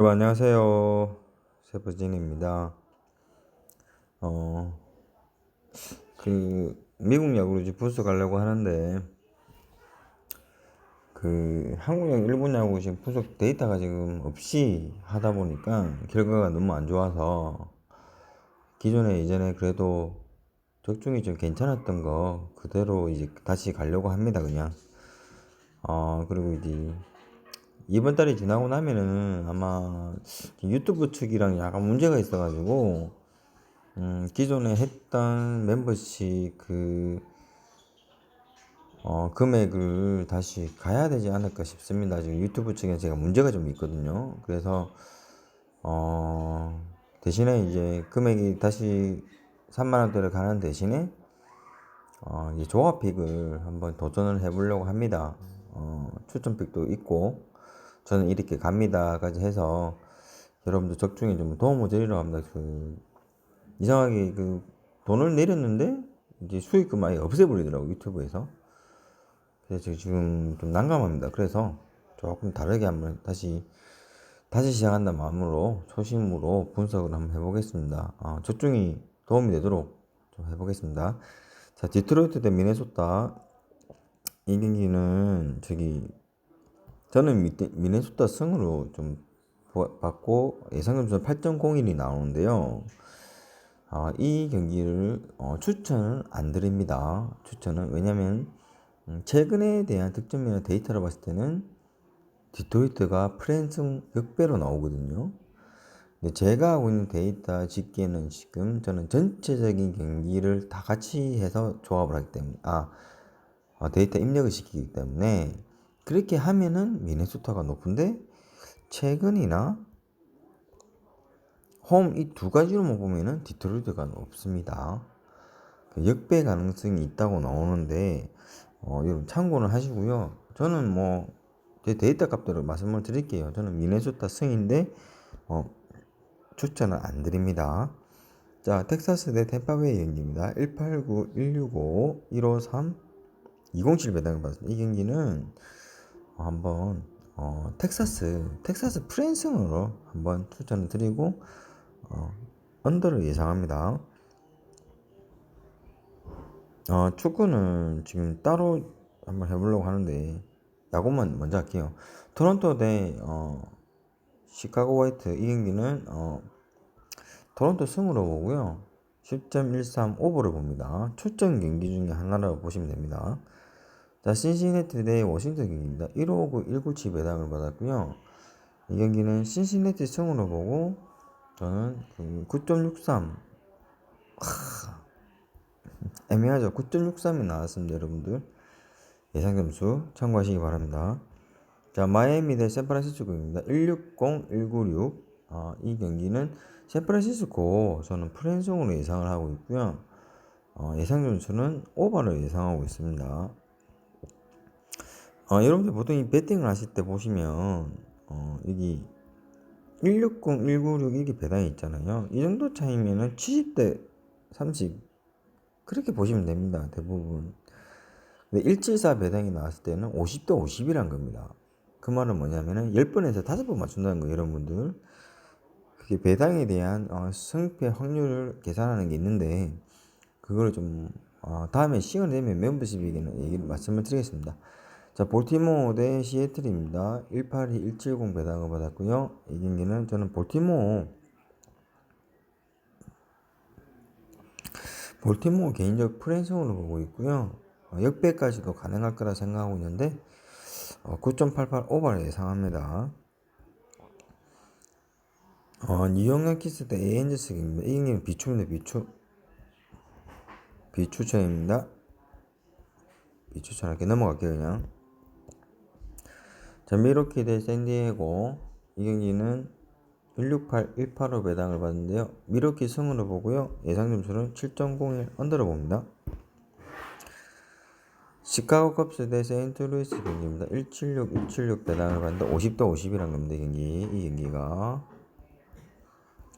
여러분 안녕하세요. 세부진입니다. 어, 그 미국 야구로 이제 부스 가려고 하는데 그 한국 야구, 일본 야구 지금 분석 데이터가 지금 없이 하다 보니까 결과가 너무 안 좋아서 기존에 이전에 그래도 적중이 좀 괜찮았던 거 그대로 이제 다시 가려고 합니다 그냥. 어 그리고 이제 이번 달이 지나고 나면은 아마 유튜브 측이랑 약간 문제가 있어가지고 음, 기존에 했던 멤버십 그 어, 금액을 다시 가야 되지 않을까 싶습니다. 지금 유튜브 측에 제가 문제가 좀 있거든요. 그래서 어, 대신에 이제 금액이 다시 3만 원대를 가는 대신에 어, 이제 조합픽을 한번 도전을 해보려고 합니다. 어, 추천픽도 있고 저는 이렇게 갑니다까지 해서 여러분들 적중에 좀 도움을 드리려고 합니다. 그 이상하게 그 돈을 내렸는데 이제 수익금 아예 없애버리더라고 유튜브에서. 그래서 지금 좀 난감합니다. 그래서 조금 다르게 한번 다시 다시 시작한다 마음으로 초심으로 분석을 한번 해보겠습니다. 아, 적중이 도움이 되도록 좀 해보겠습니다. 자, 디트로이트 대 미네소타 이 경기는 저기 저는 미, 미네소타 승으로 좀 받고 예상 점수는 8.01이 나오는데요. 아, 이 경기를 어, 추천을 안 드립니다. 추천은 왜냐면 음, 최근에 대한 득점이나 데이터를 봤을 때는 디토이트가 프랜승 역배로 나오거든요. 근데 제가 하고 있는 데이터 집계는 지금 저는 전체적인 경기를 다 같이 해서 조합을 하기 때문에 아 어, 데이터 입력을 시키기 때문에 그렇게 하면은 미네소타가 높은데 최근이나 홈 이 두 가지로만 보면은 디트로이트가 높습니다. 그 역배 가능성이 있다고 나오는데 어, 여러분 참고는 하시고요. 저는 뭐 제 데이터 값대로 말씀을 드릴게요. 저는 미네소타 승인데 어, 추천은 안 드립니다. 자, 텍사스 대 템파베이 경기입니다. 189, 165, 153, 207 배당을 받습니다. 이 경기는 한번 어, 텍사스 텍사스 프랜승으로 한번 추천을 드리고 어, 언더를 예상합니다. 어, 축구는 지금 따로 한번 해보려고 하는데 야구만 먼저 할게요. 토론토 대 어, 시카고 화이트 이 경기는 어, 토론토 승으로 보고요. 10.13 오버를 봅니다. 초점 경기 중에 하나라고 보시면 됩니다. 자, 신시내티 대 워싱턴 경기입니다. 159, 197 배당을 받았고요. 이 경기는 신시내티 승으로 보고 저는 그9.63 애매하죠. 9.63이 나왔습니다, 여러분들. 예상 점수 참고하시기 바랍니다. 자, 마이애미 대 샌프란시스코입니다. 160, 196. 아, 이 경기는 샌프란시스코 저는 프랜송으로 예상을 하고 있고요. 어, 예상 점수는 오버를 예상하고 있습니다. 어, 여러분들 보통 이 배팅을 하실 때 보시면 어, 여기 160, 196 이게 배당이 있잖아요. 이 정도 차이면은 70대 30 그렇게 보시면 됩니다. 대부분. 근데 174 배당이 나왔을 때는 50대 50이란 겁니다. 그 말은 뭐냐면은 10번에서 5번 맞춘다는 거예요, 여러분들. 그게 배당에 대한 어, 승패 확률을 계산하는 게 있는데 그걸 좀 어, 다음에 시간 되면 멤버십에게는 얘기를 말씀을 드리겠습니다. 자, 볼티모어 대 시애틀입니다. 182, 170 배당을 받았고요. 이 경기는 저는 볼티모어 볼티모어 개인적 프랜성으로 보고 있고요. 어, 역배까지도 가능할 거라 생각하고 있는데 어, 9.88 오버를 예상합니다. 어, 뉴욕 양키스 대 에인저스 경기입니다. 이 경기는 비추입니다. 비추 비추천입니다. 비추천할게 넘어갈게요 그냥. 자, 미로키 대 샌디에고 이 경기는 168, 185 배당을 받는데요. 미로키 승으로 보고요. 예상 점수는 7.01 언더로 봅니다. 시카고 컵스 대 세인트루이스 경기입니다. 176, 176 배당을 받는데 50대 50이란 겁니다. 이 경기. 이 경기가.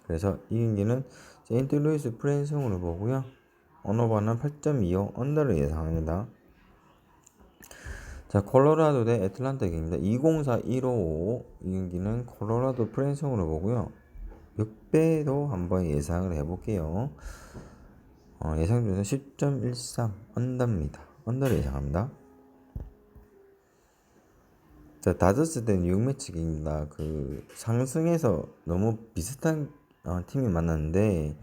그래서 이 경기는 세인트루이스 프렌 승으로 보고요. 언어바는 8.25 언더를 예상합니다. 자, 콜로라도 대 애틀란타 경기입니다. 204 155. 이 경기는 콜로라도 프랜승으로 보고요. 6배도 한번 예상을 해볼게요. 어, 예상 중에서 10.13 언더입니다. 언더를 예상합니다. 자, 다저스 대 뉴욕 매치 경기입니다. 그 상승해서 너무 비슷한 어, 팀이 만났는데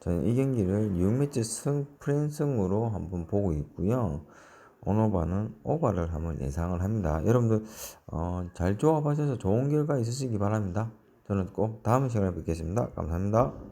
저는 이 경기를 뉴욕 매치 승 프랜승으로 한번 보고 있고요. 오너바는 오바를 한번 예상을 합니다. 여러분들 어, 잘 조합하셔서 좋은 결과 있으시기 바랍니다. 저는 꼭 다음 시간에 뵙겠습니다. 감사합니다.